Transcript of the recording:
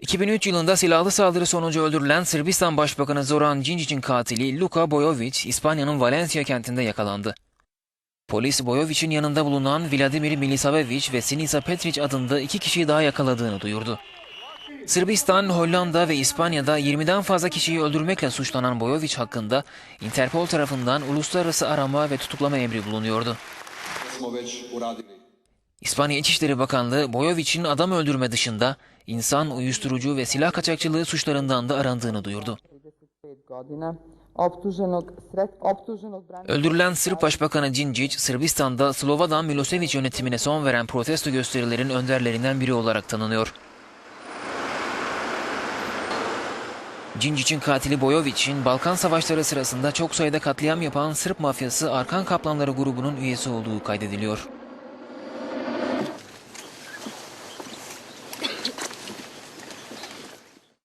2003 yılında silahlı saldırı sonucu öldürülen Sırbistan Başbakanı Zoran Djindjic'in katili Luka Bojovic, İspanya'nın Valencia kentinde yakalandı. Polis Bojovic'in yanında bulunan Vladimir Milisavevic ve Sinisa Petric adında iki kişiyi daha yakaladığını duyurdu. Sırbistan, Hollanda ve İspanya'da 20'den fazla kişiyi öldürmekle suçlanan Bojovic hakkında Interpol tarafından uluslararası arama ve tutuklama emri bulunuyordu. İspanya İçişleri Bakanlığı Bojovic'in adam öldürme dışında insan, uyuşturucu ve silah kaçakçılığı suçlarından da arandığını duyurdu. 35 godina optuženog, sred, optuženog branitelja Öldürülen Sırp Başbakanı Djindjic, Sırbistan'da Slobodan Milosevic yönetimine son veren protesto gösterilerin önderlerinden biri olarak tanınıyor. Djindjic'in katili Bojovic'in Balkan Savaşları sırasında çok sayıda katliam yapan Sırp mafyası Arkan Kaplanları grubunun üyesi olduğu kaydediliyor.